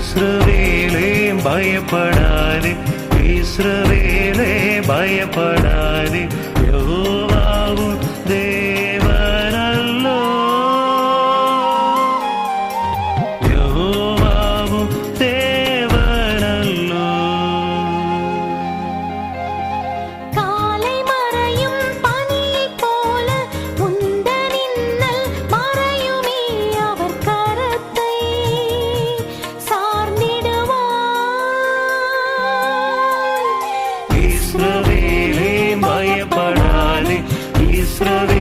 ഇസ്രവേലേ ഭയപ്പെടാതെ. ഇസ്രവേലേ ഭയപ്പെടാതെ. ഇസ്രവേലേ ഭയപ്പെടാതെ ഇസ്രവേ